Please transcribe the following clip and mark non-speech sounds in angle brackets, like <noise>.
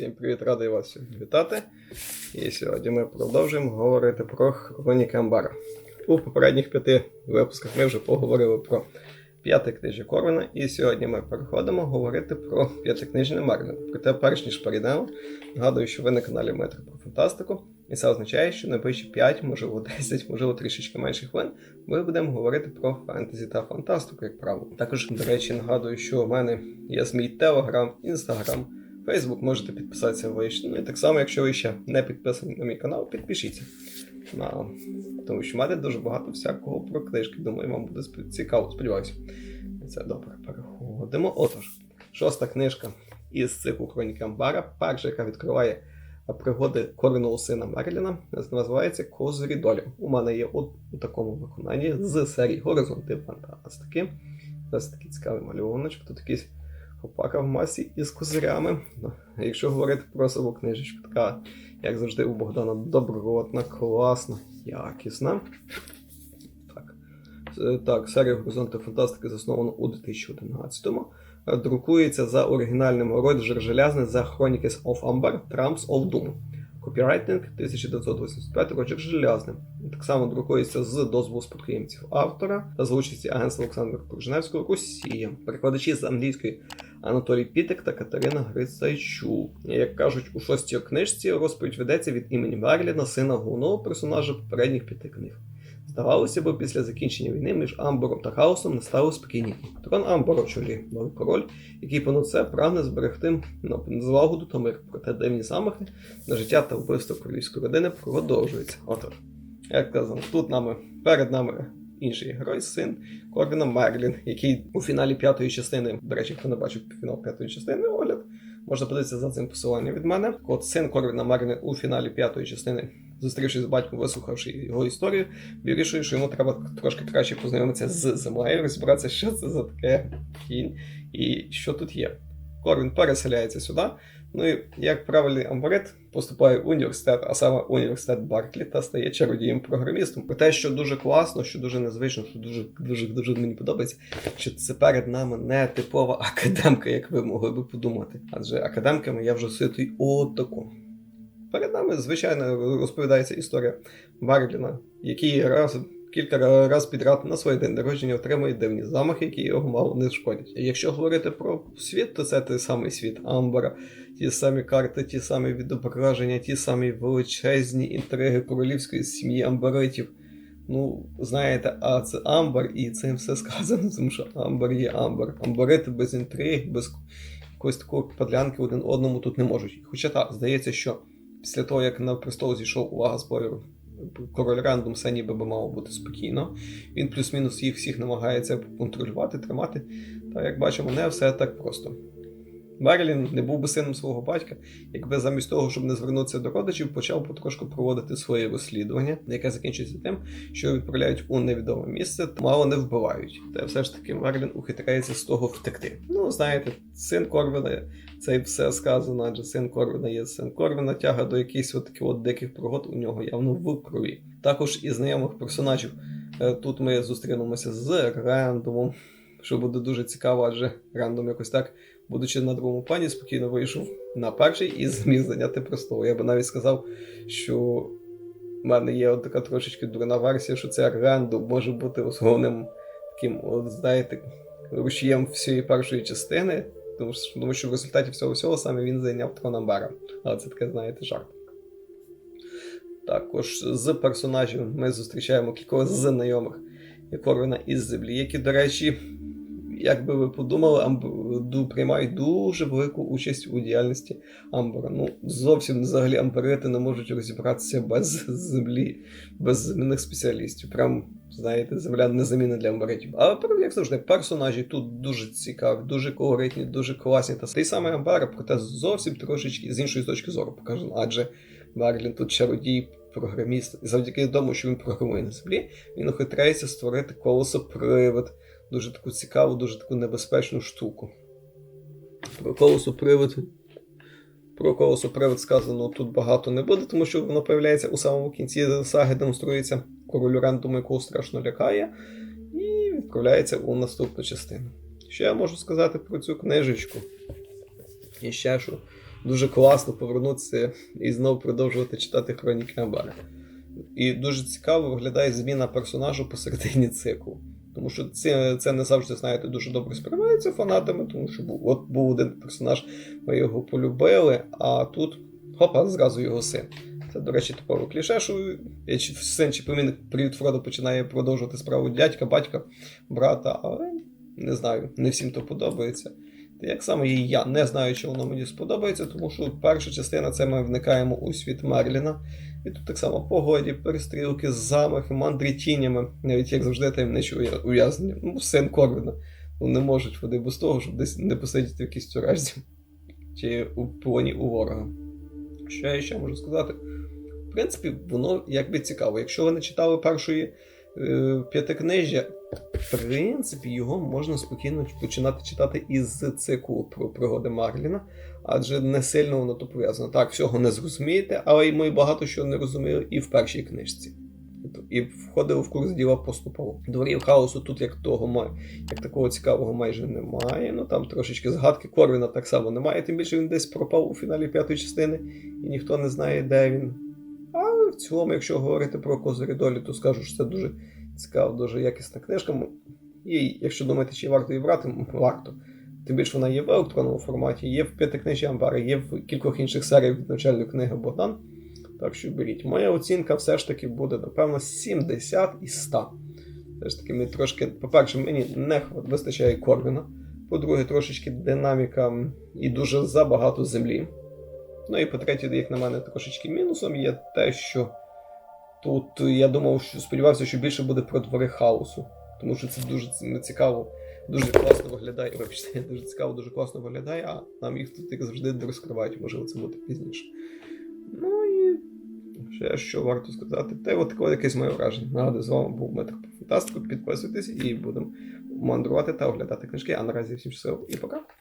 Всім привіт, радий вас всіх вітати. І сьогодні ми продовжуємо говорити про хроніки Амбара. У попередніх п'яти випусках ми вже поговорили про п'яте книжі Корвина, і сьогодні ми переходимо говорити про п'ятикнижне Мерлін. Проте, перш ніж перейдемо, нагадую, що ви на каналі Метр про фантастику, і це означає, що найближчі 5, можливо 10, можливо трішечки менше хвилин, ми будемо говорити про фентезі та фантастику, як правило. Також, до речі, нагадую, що у мене є мій Телеграм, Інстаграм. Фейсбук можете підписатися ви. ще. Ну і так само, якщо ви ще не підписані на мій канал, підпишіться. На... Тому що мене дуже багато всякого про книжки. Думаю, вам буде цікаво, сподіваюся. Це добре. Переходимо. Отож, шоста книжка із циклу Хроніки Амбара, перша, яка відкриває пригоди коренного сина Мерліна, називається Козирі долі. У мене є от у такому виконанні з серії Горизонти Фантастики. Ось такий цікавий малюночок. Тут якийсь Хопака в масі із козирями. Якщо говорити про саму книжечку, така, як завжди, у Богдана добротна, класна, якісна. Так, Е, так серія Горизонти Фантастики заснована у 2011-му. Е, Друкується за оригінальним Роджер Желязний за Chronicles of Amber, Trumps of Doom. Копірайтинг 1985 Роджер Желязний. Так само друкується з дозволу спадкоємців автора та за участі агентства Олександра Кружневського Росія. Перекладачі з англійської Анатолій Пітик та Катерина Грицайчук. Як кажуть, у шостій книжці розповідь ведеться від імені Мерліна, сина головного персонажа попередніх п'яти книг. Здавалося б, після закінчення війни між Амбором та Хаосом настало спокійні. Трон Амбора чолі новий король, який понад це прагне зберегти злагоду та мир. Проте дивні замахи на життя та вбивство королівської родини продовжуються. Отож, як казав, тут нами перед нами інший герой, син Корвіна Мерлін, який у фіналі п'ятої частини, до речі, хто не бачив фінал п'ятої частини, огляд, можна подивитися за цим посиланням від мене. От син Корвіна Мерліна у фіналі п'ятої частини, зустрівшись з батьком, вислухавши його історію, вирішує, що йому треба трошки краще познайомитися з землею, розібратися, що це за таке кінь і що тут є. Корвін переселяється сюди. Ну і як правильний амбарит поступає в університет, а саме університет Барклі, та стає чародієм-програмістом. Про те, що дуже класно, що дуже незвично, що дуже дуже дуже мені подобається, що це перед нами не типова <laughs> академка, як ви могли би подумати. Адже академками я вже ситий отаку. Перед нами, звичайно, розповідається історія Барліна, який раз. Кілька разів підряд на своє день народження отримує дивні замахи, які його мало не шкодять. Якщо говорити про світ, то це той самий світ Амбара, ті самі карти, ті самі відображення, ті самі величезні інтриги королівської сім'ї амбаритів. Ну, знаєте, а це Амбар, і цим все сказано, <laughs> тому що Амбар є Амбар. Амбарити без інтриг, без якоїсь такої подлянки один одному тут не можуть. Хоча так, здається, що після того, як на престол зійшов увага спойлеру, король Рандом все ніби би мало бути спокійно. Він плюс-мінус їх всіх намагається контролювати, тримати. Та як бачимо, не все так просто. Мерлін не був би сином свого батька, якби замість того, щоб не звернутися до родичів, почав потрошку проводити своє розслідування, яке закінчується тим, що відправляють у невідоме місце, та мало не вбивають. Та все ж таки Мерлін ухитряється з того втекти. Ну, знаєте, син Корвина, це все сказано, адже син Корвина є син Корвина, тяга до якихось от таких от диких пригод у нього явно в крові. Також із знайомих персонажів. Е, Тут ми зустрінемося з Рендомом, що буде дуже цікаво, адже Рендом якось так будучи на другому плані, спокійно вийшов на перший і зміг зайняти престол. Я би навіть сказав, що в мене є от така трошечки дурна версія, що це рендом може бути основним таким, от, знаєте, рушієм всієї першої частини. Тому що, тому що в результаті всього всього саме він зайняв трон Амбера. Але це таке, знаєте, жарт. Також з персонажів ми зустрічаємо кількох знайомих Корвина із землі, які, до речі, як би ви подумали, амб... приймають дуже велику участь у діяльності Амбора. Ну, зовсім взагалі амберити не можуть розібратися без землі, без земляних спеціалістів. Прям, знаєте, земля незамінна для амбаритів. Але як завжди, персонажі тут дуже цікаві, дуже колоритні, дуже класні. Та той самий Амбар, проте зовсім трошечки з іншої точки зору покажемо. Адже Мерлін тут чародій. Програміст, завдяки тому, що він програмує на землі, він ухитряється створити колосопривид, дуже таку цікаву, дуже таку небезпечну штуку. Про колосопривид. Про колосопривид сказано тут багато не буде, тому що воно появляється у самому кінці саги, демонструється королю рандому, якого страшно лякає, і відправляється у наступну частину. Що я можу сказати про цю книжечку? І ще що дуже класно повернутися і знову продовжувати читати хроніки Амбара. І дуже цікаво виглядає зміна персонажу посередині циклу. Тому що це, це не завжди, знаєте, дуже добре сприймається фанатами, тому що був, от був один персонаж, ми його полюбили, а тут хопа, зразу його син. Це, до речі, типове кліше, що син чи племінник привід Фродо починає продовжувати справу дядька, батька, брата, але не знаю, не всім то подобається. Як саме і я не знаю, чи воно мені сподобається, тому що перша частина це ми вникаємо у світ Мерліна. І тут так само погоді, перестрілки, замахи, мандри тінями, навіть як завжди таємничі ув'язнення. Ну, син Корвіна. Ну, не можуть вони без того, щоб десь не посидіти в якійсь тюрежці чи у полоні у ворога. Що я ще можу сказати? В принципі, воно якби цікаво. Якщо ви не читали першої п'ятикнижжя, в принципі, його можна спокійно починати читати із циклу про пригоди Марліна, адже не сильно воно то пов'язано. Так, всього не зрозумієте, але й ми багато що не розуміли і в першій книжці. Тобто, І входили в курс діла поступово. Дворів хаосу тут як того має, як такого цікавого майже немає. Ну там трошечки згадки Корвіна так само немає, тим більше він десь пропав у фіналі п'ятої частини, і ніхто не знає, де він. Цілому, якщо говорити про козирі долі, то скажу, що це дуже цікава, дуже якісна книжка. І якщо думаєте, чи варто її брати, варто. Тим більше вона є в електронному форматі, є в п'ятикнижі Амбара, є в кількох інших серіях від навчальної книги Богдан. Так що беріть. Моя оцінка все ж таки буде, напевно, 70 із 100. Все ж таки, мені трошки, по-перше, мені не вистачає Корвіна. По-друге, трошечки динаміка і дуже забагато землі. Ну і по-третє, як на мене, трошечки мінусом є те, що тут я думав, що сподівався, що більше буде про двори хаосу. Тому що це дуже цікаво, дуже класно виглядає. Вибачте, <laughs> дуже цікаво, дуже класно виглядає, а нам їх тут як завжди розкривають, можливо, це буде пізніше. Ну і ще що варто сказати. Те от таке якесь моє враження. Нагадую, з вами був Метр по фантастику. Підписуйтесь і будемо мандрувати та оглядати книжки. А наразі всім щасливо і пока.